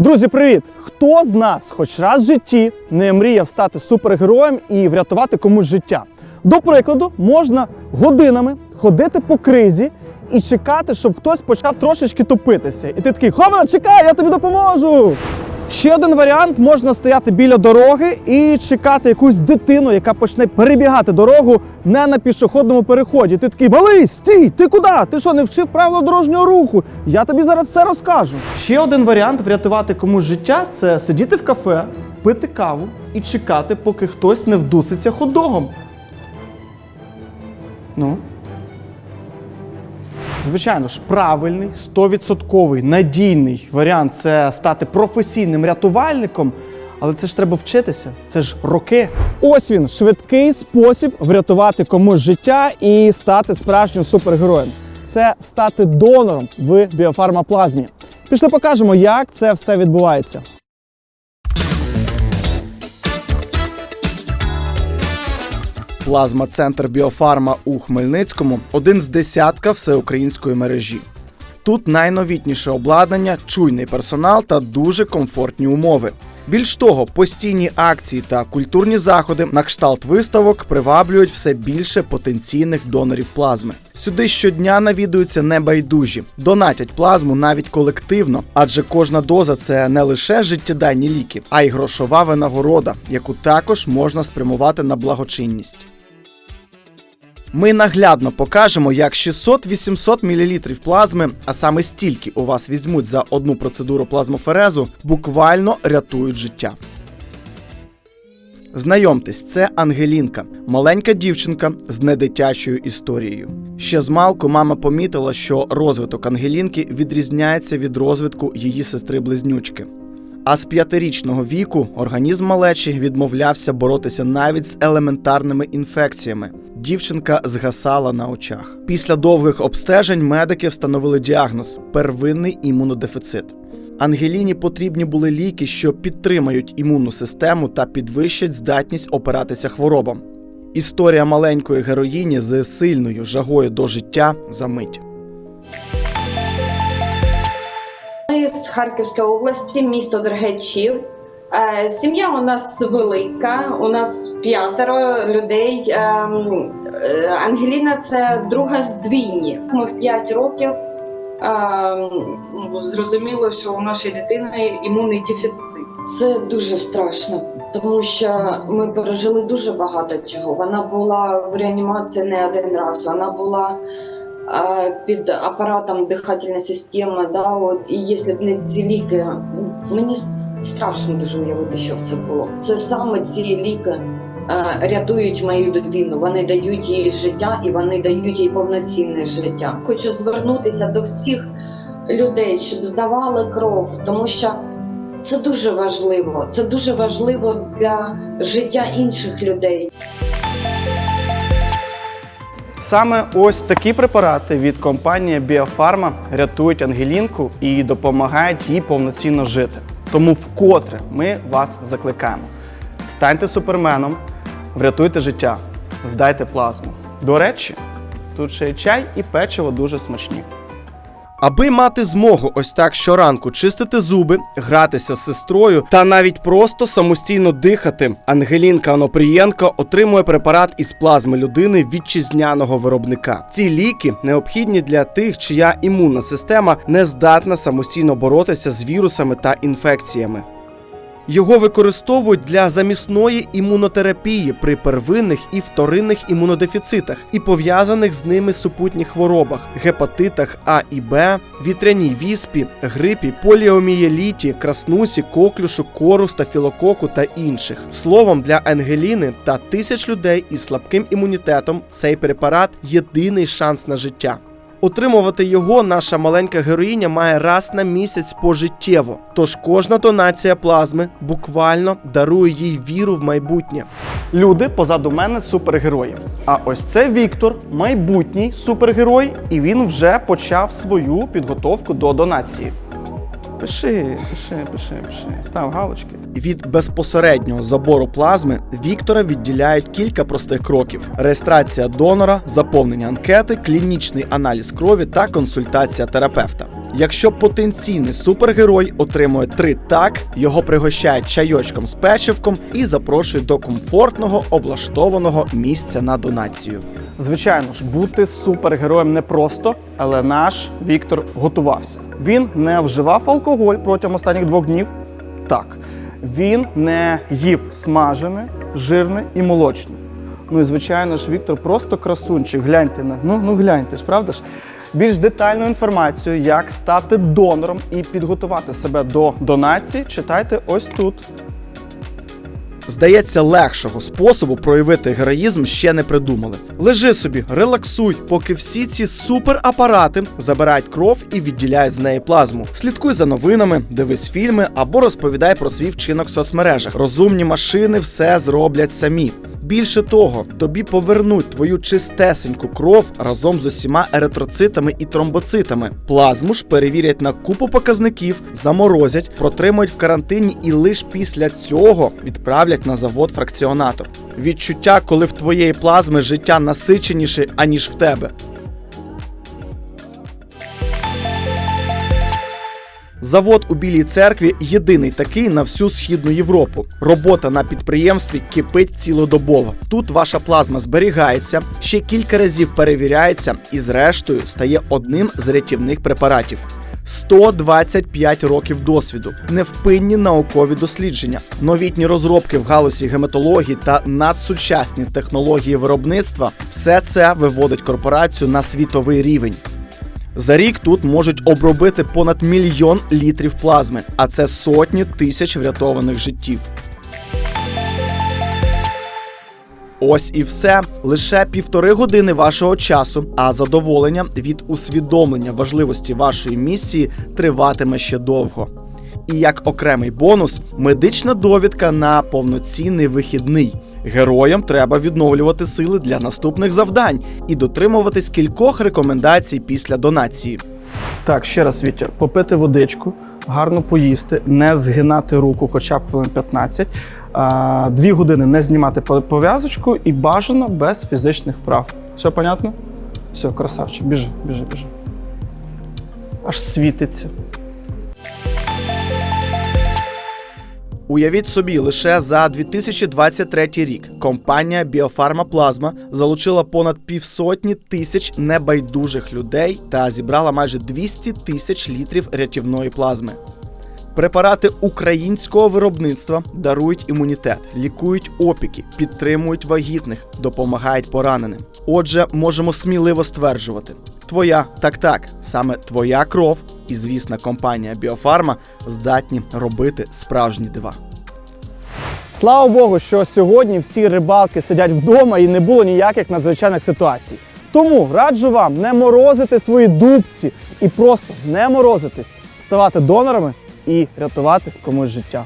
Друзі, привіт! Хто з нас хоч раз в житті не мріяв стати супергероєм і врятувати комусь життя? До прикладу, можна годинами ходити по кризі і чекати, щоб хтось почав трошечки топитися. І ти такий, Хована, чекай, я тобі допоможу! Ще один варіант можна стояти біля дороги і чекати якусь дитину, яка почне перебігати дорогу не на пішохідному переході. Ти такий малий, стій! Ти куди? Ти що не вчив правила дорожнього руху? Я тобі зараз все розкажу. Ще один варіант врятувати комусь життя це сидіти в кафе, пити каву і чекати, поки хтось не вдуситься хот-догом. Ну. Звичайно ж, правильний, 100% надійний варіант це стати професійним рятувальником. Але це ж треба вчитися, це ж роки. Ось він швидкий спосіб врятувати комусь життя і стати справжнім супергероєм. Це стати донором в біофармаплазмі. Пішли покажемо, як це все відбувається. Плазма-центр Біофарма у Хмельницькому один з десятка всеукраїнської мережі. Тут найновітніше обладнання, чуйний персонал та дуже комфортні умови. Більш того, постійні акції та культурні заходи на кшталт виставок приваблюють все більше потенційних донорів плазми. Сюди щодня навідуються небайдужі, донатять плазму навіть колективно, адже кожна доза це не лише життєдайні ліки, а й грошова винагорода, яку також можна спрямувати на благочинність. Ми наглядно покажемо, як 600-800 мл плазми, а саме стільки у вас візьмуть за одну процедуру плазмоферезу, буквально рятують життя. Знайомтесь, це Ангелінка, маленька дівчинка з недитячою історією. Ще з малку мама помітила, що розвиток Ангелінки відрізняється від розвитку її сестри-близнючки. А з п'ятирічного віку організм малечі відмовлявся боротися навіть з елементарними інфекціями. Дівчинка згасала на очах. Після довгих обстежень медики встановили діагноз первинний імунодефіцит. Ангеліні потрібні були ліки, що підтримають імунну систему та підвищать здатність опиратися хворобам. Історія маленької героїні з сильною жагою до життя за мить. Ми з Харківської області, місто Дергачів. Е, Сім'я у нас велика, у нас п'ятеро людей. Ем, е, Ангеліна це друга з двійні. Ми в 5 років ем, ну, зрозуміло, що у нашої дитини імунний дефіцит. Це дуже страшно, тому що ми пережили дуже багато чого. Вона була в реанімації не один раз. Вона була е, під апаратом дихательної системи. Да, от, і якщо б не ці ліки, мені страшно дуже уявити, що це було. Це саме ці ліки е, рятують мою дитину. Вони дають їй життя і вони дають їй повноцінне життя. Хочу звернутися до всіх людей, щоб здавали кров, тому що. Це дуже важливо. Це дуже важливо для життя інших людей. Саме ось такі препарати від компанії Біофарма рятують Ангелінку і допомагають їй повноцінно жити. Тому вкотре ми вас закликаємо: станьте суперменом, врятуйте життя, здайте плазму. До речі, тут ще й чай і печиво дуже смачні. Аби мати змогу ось так щоранку чистити зуби, гратися з сестрою та навіть просто самостійно дихати, Ангелінка Онопрієнко отримує препарат із плазми людини вітчизняного виробника. Ці ліки необхідні для тих, чия імунна система не здатна самостійно боротися з вірусами та інфекціями. Його використовують для замісної імунотерапії при первинних і вторинних імунодефіцитах і пов'язаних з ними супутніх хворобах, гепатитах А і Б, вітряній віспі, грипі, поліомієліті, краснусі, коклюшу, кору, стафілококу та інших. Словом, для Ангеліни та тисяч людей із слабким імунітетом цей препарат єдиний шанс на життя. Отримувати його наша маленька героїня має раз на місяць пожиттєво. Тож кожна донація плазми буквально дарує їй віру в майбутнє. Люди позаду мене супергерої. А ось це Віктор, майбутній супергерой, і він вже почав свою підготовку до донації. Пиши, пиши, пиши, пиши, став галочки. Від безпосереднього забору плазми Віктора відділяють кілька простих кроків: реєстрація донора, заповнення анкети, клінічний аналіз крові та консультація терапевта. Якщо потенційний супергерой отримує три так, його пригощають чайочком з печивком і запрошують до комфортного облаштованого місця на донацію. Звичайно ж, бути супергероєм непросто, але наш Віктор готувався. Він не вживав алкоголь протягом останніх двох днів. Так, він не їв смажене, жирне і молочне. Ну і звичайно ж, Віктор просто красунчик. Гляньте на ну, ну гляньте ж, правда ж? Більш детальну інформацію, як стати донором і підготувати себе до донації, читайте ось тут. Здається, легшого способу проявити героїзм ще не придумали. Лежи собі, релаксуй, поки всі ці суперапарати забирають кров і відділяють з неї плазму. Слідкуй за новинами, дивись фільми або розповідай про свій вчинок в соцмережах. Розумні машини все зроблять самі. Більше того, тобі повернуть твою чистесеньку кров разом з усіма еритроцитами і тромбоцитами. Плазму ж перевірять на купу показників, заморозять, протримують в карантині і лише після цього відправлять на завод фракціонатор. Відчуття, коли в твоєї плазми життя насиченіше, аніж в тебе. Завод у Білій церкві єдиний такий на всю східну Європу. Робота на підприємстві кипить цілодобово. Тут ваша плазма зберігається, ще кілька разів перевіряється і, зрештою, стає одним з рятівних препаратів. 125 років досвіду, невпинні наукові дослідження, новітні розробки в галузі гематології та надсучасні технології виробництва все це виводить корпорацію на світовий рівень. За рік тут можуть обробити понад мільйон літрів плазми, а це сотні тисяч врятованих життів. Ось і все. Лише півтори години вашого часу, а задоволення від усвідомлення важливості вашої місії триватиме ще довго. І як окремий бонус, медична довідка на повноцінний вихідний. Героям треба відновлювати сили для наступних завдань і дотримуватись кількох рекомендацій після донації. Так, ще раз, Вітя, попити водичку, гарно поїсти, не згинати руку хоча б хвилин 15, дві години не знімати пов'язочку і бажано без фізичних вправ. Все понятно? Все, красавчик, біжи, біжи, біжи. Аж світиться. Уявіть собі, лише за 2023 рік компанія Біофарма Плазма залучила понад півсотні тисяч небайдужих людей та зібрала майже 200 тисяч літрів рятівної плазми. Препарати українського виробництва дарують імунітет, лікують опіки, підтримують вагітних, допомагають пораненим. Отже, можемо сміливо стверджувати: твоя так так, саме твоя кров і звісна компанія Біофарма здатні робити справжні дива. Слава Богу, що сьогодні всі рибалки сидять вдома і не було ніяких надзвичайних ситуацій. Тому раджу вам не морозити свої дубці і просто не морозитись, ставати донорами і рятувати комусь життя.